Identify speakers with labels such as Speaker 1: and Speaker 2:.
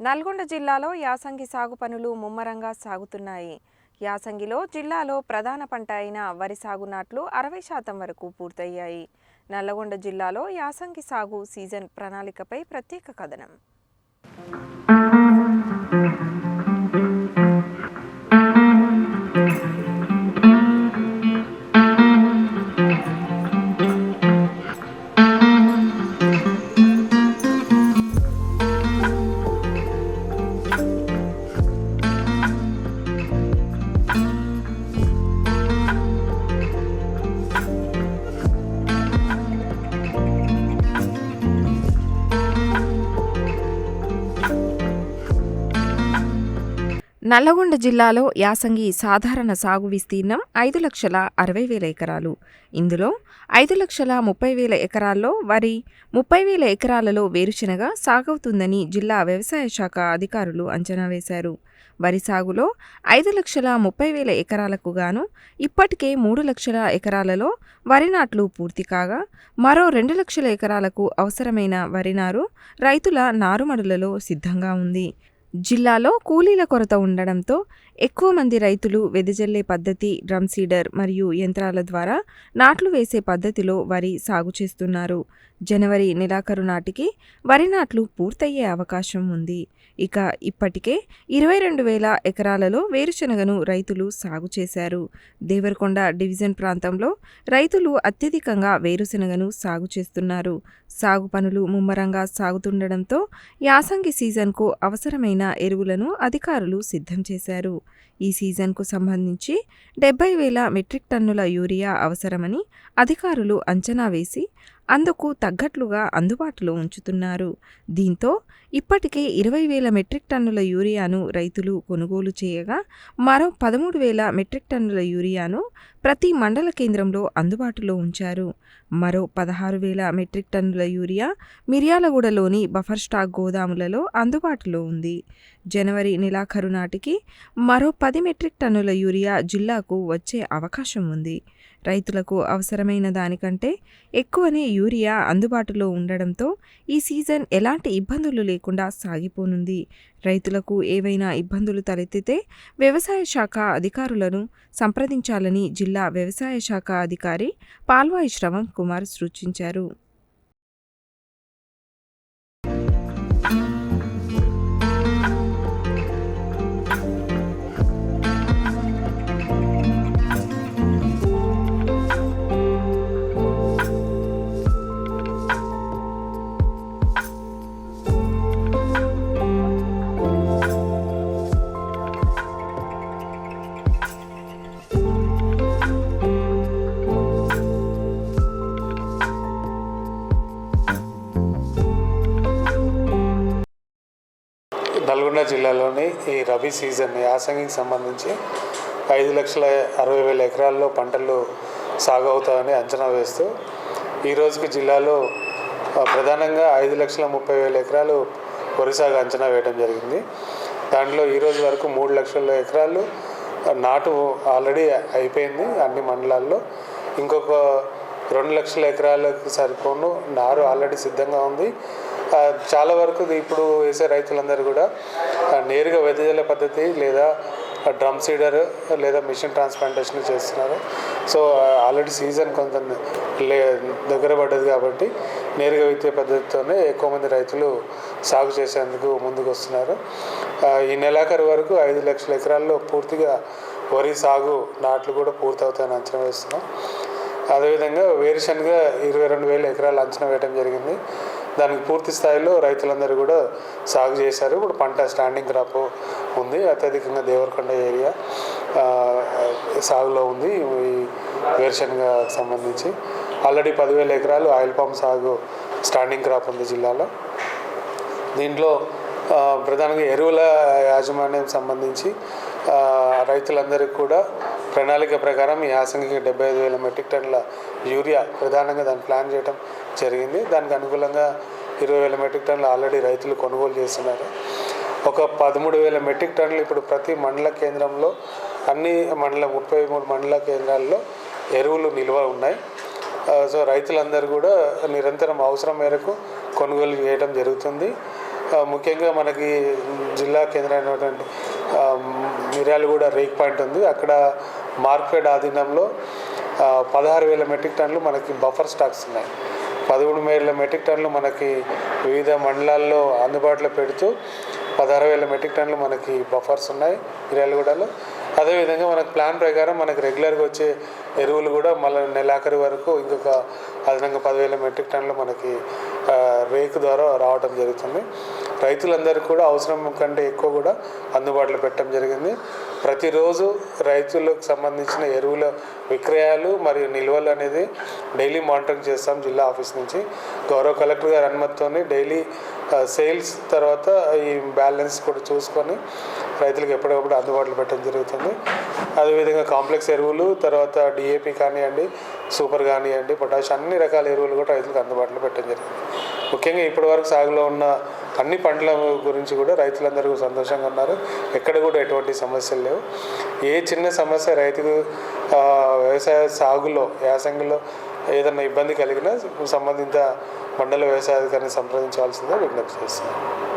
Speaker 1: నల్గొండ జిల్లాలో యాసంగి సాగు పనులు ముమ్మరంగా సాగుతున్నాయి. యాసంగిలో జిల్లాలో ప్రధాన పంట అయిన వరి సాగు నాట్లు అరవై శాతం వరకు పూర్తయ్యాయి. నల్లగొండ జిల్లాలో యాసంగి సాగు సీజన్ ప్రణాళికపై ప్రత్యేక కథనం. నల్లగొండ జిల్లాలో యాసంగి సాధారణ సాగు విస్తీర్ణం ఐదు లక్షల అరవై వేల ఎకరాలు. ఇందులో ఐదు లక్షల ముప్పై వేల ఎకరాల్లో వరి ముప్పై వేల ఎకరాలలో వేరుశెనగ సాగవుతుందని జిల్లా వ్యవసాయ శాఖ అధికారులు అంచనా వేశారు. వరి సాగులో ఐదు లక్షల ముప్పై వేల ఎకరాలకు గాను ఇప్పటికే మూడు లక్షల ఎకరాలలో వరి నాట్లు పూర్తి కాగా మరో రెండు లక్షల ఎకరాలకు అవసరమైన వరి నారు రైతుల నారుమడులలో సిద్ధంగా ఉంది. జిల్లాలో కూలీల కొరత ఉండడంతో ఎక్కువ మంది రైతులు వెదజల్లే పద్ధతి డ్రమ్ సీడర్ మరియు యంత్రాల ద్వారా నాట్లు వేసే పద్ధతిలో వరి సాగు చేస్తున్నారు. జనవరి నెలాఖరు నాటికి వరి నాట్లు పూర్తయ్యే అవకాశం ఉంది. ఇక ఇప్పటికే ఇరవై రెండు వేల ఎకరాలలో వేరుశనగను రైతులు సాగు చేశారు. దేవరకొండ డివిజన్ ప్రాంతంలో రైతులు అత్యధికంగా వేరుశనగను సాగు చేస్తున్నారు. సాగు పనులు ముమ్మరంగా సాగుతుండడంతో యాసంగి సీజన్కు అవసరమైన ఎరువులను అధికారులు సిద్ధం చేశారు. ఈ సీజన్కు సంబంధించి డెబ్బై వేల మెట్రిక్ టన్నుల యూరియా అవసరమని అధికారులు అంచనా వేసి అందుకు తగ్గట్లుగా అందుబాటులో ఉంచుతున్నారు. దీంతో ఇప్పటికే ఇరవై వేల మెట్రిక్ టన్నుల యూరియాను రైతులు కొనుగోలు చేయగా మరో పదమూడు వేల మెట్రిక్ టన్నుల యూరియాను ప్రతి మండల కేంద్రంలో అందుబాటులో ఉంచారు. మరో పదహారు వేల మెట్రిక్ టన్నుల యూరియా మిర్యాలగూడలోని బఫర్ స్టాక్ గోదాములలో అందుబాటులో ఉంది. జనవరి నెలాఖరు నాటికి మరో పది మెట్రిక్ టన్నుల యూరియా జిల్లాకు వచ్చే అవకాశం ఉంది. రైతులకు అవసరమైన దానికంటే ఎక్కువనే యూరియా అందుబాటులో ఉండడంతో ఈ సీజన్ ఎలాంటి ఇబ్బందులు లేకుండా సాగిపోనుంది. రైతులకు ఏవైనా ఇబ్బందులు తలెత్తితే వ్యవసాయ శాఖ అధికారులను సంప్రదించాలని జిల్లా వ్యవసాయ శాఖ అధికారి పాల్వాయి శ్రవణ్ కుమార్ సూచించారు.
Speaker 2: నల్గొండ జిల్లాలోని ఈ రబీ సీజన్ యాసంగికి సంబంధించి ఐదు లక్షల అరవై వేల ఎకరాల్లో పంటలు సాగు అవుతాయని అంచనా వేస్తూ ఈ రోజుకి జిల్లాలో ప్రధానంగా ఐదు లక్షల ముప్పై వేల ఎకరాలు వరి సాగు అంచనా వేయడం జరిగింది. దాంట్లో ఈ రోజు వరకు మూడు లక్షల ఎకరాలు నాటు ఆల్రెడీ అయిపోయింది అన్ని మండలాల్లో. ఇంకొక రెండు లక్షల ఎకరాలకు సరిపోను నారు ఆల్రెడీ సిద్ధంగా ఉంది. చాలా వరకు ఇప్పుడు వేసే రైతులందరూ కూడా నేరుగా వెదజల్లే పద్ధతి లేదా డ్రమ్ సీడర్ లేదా మిషన్ ట్రాన్స్ప్లాంటేషన్ చేస్తున్నారు. సో ఆల్రెడీ సీజన్ కొంత లే దగ్గర పడ్డది కాబట్టి నేరుగా విత్తే పద్ధతితోనే ఎక్కువ మంది రైతులు సాగు చేసేందుకు ముందుకు వస్తున్నారు ఈ నెలాఖరు వరకు ఐదు లక్షల ఎకరాల్లో పూర్తిగా వరి సాగు నాట్లు కూడా పూర్తవుతాయని అంచనా వేస్తున్నాం. అదేవిధంగా వేరుశనగ ఇరవై రెండు వేల ఎకరాలు అంచనా వేయడం జరిగింది. దానికి పూర్తి స్థాయిలో రైతులందరూ కూడా సాగు చేశారు. ఇప్పుడు పంట స్టాండింగ్ క్రాప్ ఉంది. అత్యధికంగా దేవరకొండ ఏరియా సాగులో ఉంది. ఈ వేరుశనగ సంబంధించి ఆల్రెడీ పదివేల ఎకరాలు ఆయిల్ పామ్ సాగు స్టాండింగ్ క్రాప్ ఉంది జిల్లాలో. దీంట్లో ప్రధానంగా ఎరువుల యాజమాన్యం సంబంధించి రైతులందరికీ కూడా ప్రణాళిక ప్రకారం ఈ యాసంగికి డెబ్బై ఐదు వేల మెట్రిక్ టన్నుల యూరియా ప్రధానంగా దాన్ని ప్లాన్ చేయడం జరిగింది. దానికి అనుకూలంగా ఇరవై వేల మెట్రిక్ టన్నులు ఆల్రెడీ రైతులు కొనుగోలు చేస్తున్నారు. ఒక పదమూడు వేల మెట్రిక్ టన్నులు ఇప్పుడు ప్రతి మండల కేంద్రంలో అన్ని మండల ముప్పై మూడు మండల కేంద్రాల్లో ఎరువులు నిల్వ ఉన్నాయి. సో రైతులందరూ కూడా నిరంతరం అవసరం మేరకు కొనుగోలు చేయడం జరుగుతుంది. ముఖ్యంగా మనకి జిల్లా కేంద్రమైనటువంటి మిర్యాలగూడ రేక్ పాయింట్ ఉంది. అక్కడ మార్కెట్ ఆధీనంలో పదహారు వేల మెట్రిక్ టన్నులు మనకి బఫర్ స్టాక్స్ ఉన్నాయి. పదమూడు వేల మెట్రిక్ టన్నులు మనకి వివిధ మండలాల్లో అందుబాటులో పెడుతూ పదహారు వేల మెట్రిక్ టన్నులు మనకి బఫర్స్ ఉన్నాయి మిర్యాలగూడలో అదేవిధంగా మనకు ప్లాన్ ప్రకారం మనకి రెగ్యులర్గా వచ్చే ఎరువులు కూడా మళ్ళీ నెలాఖరి వరకు ఇంకొక అదనంగా పదివేల మెట్రిక్ టన్నులు మనకి రేకు ద్వారా రావడం జరుగుతుంది. రైతులందరికీ కూడా అవసరం కంటే ఎక్కువ కూడా అందుబాటులో పెట్టడం జరిగింది. ప్రతిరోజు రైతులకు సంబంధించిన ఎరువుల విక్రయాలు మరియు నిల్వలు అనేది డైలీ మానిటరింగ్ చేస్తాం జిల్లా ఆఫీస్ నుంచి. గౌరవ కలెక్టర్ గారి అనుమతితోని డైలీ సేల్స్ తర్వాత ఈ బ్యాలెన్స్ కూడా చూసుకొని రైతులకు ఎప్పటికప్పుడు అందుబాటులో పెట్టడం జరుగుతుంది. అదేవిధంగా కాంప్లెక్స్ ఎరువులు తర్వాత డిఏపి కానివ్వండి సూపర్ కానివ్వండి పొటాష్ అన్ని రకాల ఎరువులు కూడా రైతులకు అందుబాటులో పెట్టడం జరిగింది. ముఖ్యంగా ఇప్పటివరకు సాగులో ఉన్న అన్ని పంటల గురించి కూడా రైతులందరూ సంతోషంగా ఉన్నారు. ఎక్కడ కూడా ఎటువంటి సమస్యలు లేవు. ఏ చిన్న సమస్య రైతుకు వ్యవసాయ సాగులో యాసంగిలో ఏదైనా ఇబ్బంది కలిగినా సంబంధిత మండల వ్యవసాయ అధికారిని సంప్రదించవలసిందిగా విజ్ఞప్తి చేస్తున్నాను